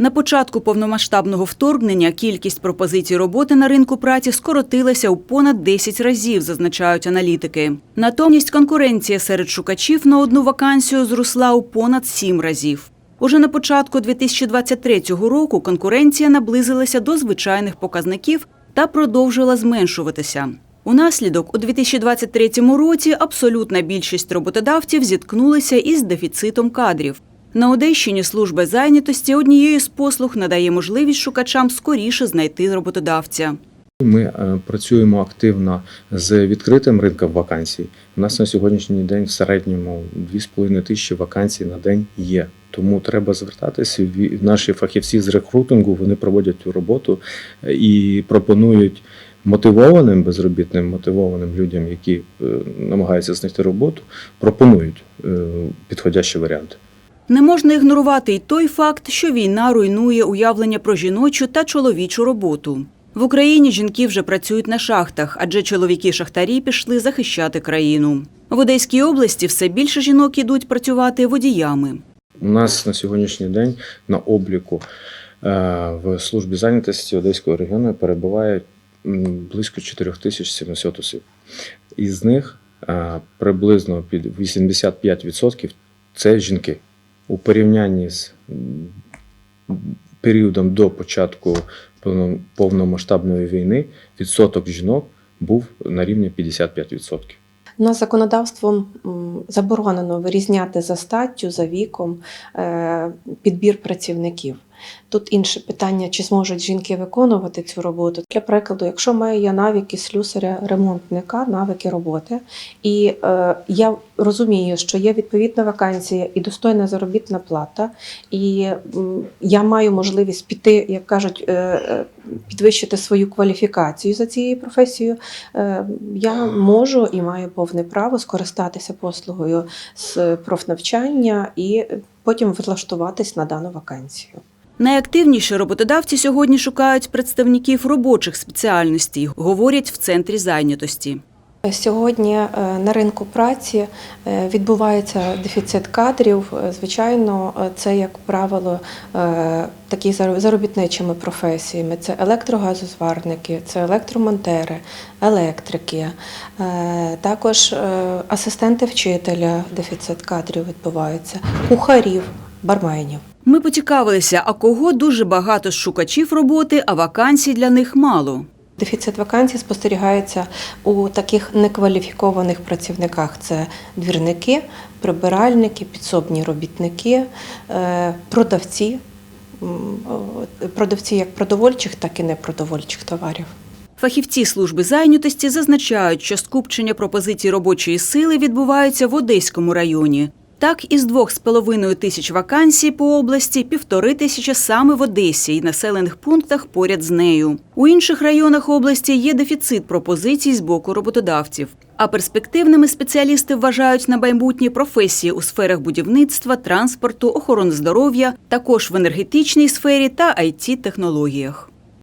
На початку повномасштабного вторгнення кількість пропозицій роботи на ринку праці скоротилася у понад 10 разів, зазначають аналітики. Натомість конкуренція серед шукачів на одну вакансію зросла у понад 7 разів. Уже на початку 2023 року конкуренція наблизилася до звичайних показників та продовжила зменшуватися. Унаслідок у 2023 році абсолютна більшість роботодавців зіткнулися із дефіцитом кадрів. На Одещині служба зайнятості однією з послуг надає можливість шукачам скоріше знайти роботодавця. Ми е, працюємо активно з відкритим ринком вакансій. У нас на сьогоднішній день в середньому 2,5 тисячі вакансій на день є. Тому треба звертатися. Наші фахівці з рекрутингу вони проводять цю роботу е, і пропонують мотивованим безробітним, мотивованим людям, які е, намагаються знайти роботу, пропонують підходящі варіанти. Не можна ігнорувати й той факт, що війна руйнує уявлення про жіночу та чоловічу роботу. В Україні жінки вже працюють на шахтах, адже чоловіки-шахтарі пішли захищати країну. В Одеській області все більше жінок ідуть працювати водіями. У нас на сьогоднішній день на обліку е, в службі зайнятості Одеського регіону перебуває близько 4700 осіб. Із них е, приблизно під 85% це жінки. У порівнянні з періодом до початку повно- повномасштабної війни відсоток жінок був на рівні 55%. На законодавством заборонено вирізняти за статтю, за віком е, підбір працівників. Тут інше питання, чи зможуть жінки виконувати цю роботу. Для прикладу, якщо маю я навики слюсаря ремонтника, навики роботи, і е, я розумію, що є відповідна вакансія і достойна заробітна плата, і м, я маю можливість піти, як кажуть, е, е, підвищити свою кваліфікацію за цією професією, е, я можу і маю повне право скористатися послугою з профнавчання і потім влаштуватись на дану вакансію. Найактивніше роботодавці сьогодні шукають представників робочих спеціальностей, говорять в центрі зайнятості. Сьогодні е, на ринку праці е, відбувається дефіцит кадрів. Е, Звичайно, це, як правило, такі заробітничими професіями. Це електрогазозварники, це електромонтери, електрики, також асистенти вчителя, дефіцит кадрів відбувається, кухарів, барменів. Ми поцікавилися, а кого дуже багато з шукачів роботи, а вакансій для них мало. Дефіцит вакансій спостерігається у таких некваліфікованих працівниках: це двірники, прибиральники, підсобні робітники, е, продавці, продавці як продовольчих, так і непродовольчих товарів. Фахівці служби зайнятості зазначають, що скупчення пропозицій робочої сили відбувається в Одеському районі. Так, із двох з половиною тисяч вакансій по області півтори тисячі саме в Одесі і населених пунктах поряд з нею. У інших районах області є дефіцит пропозицій з боку роботодавців. А перспективними спеціалісти вважають на майбутні професії у сферах будівництва, транспорту, охорони здоров'я, також в енергетичній сфері та it технологіях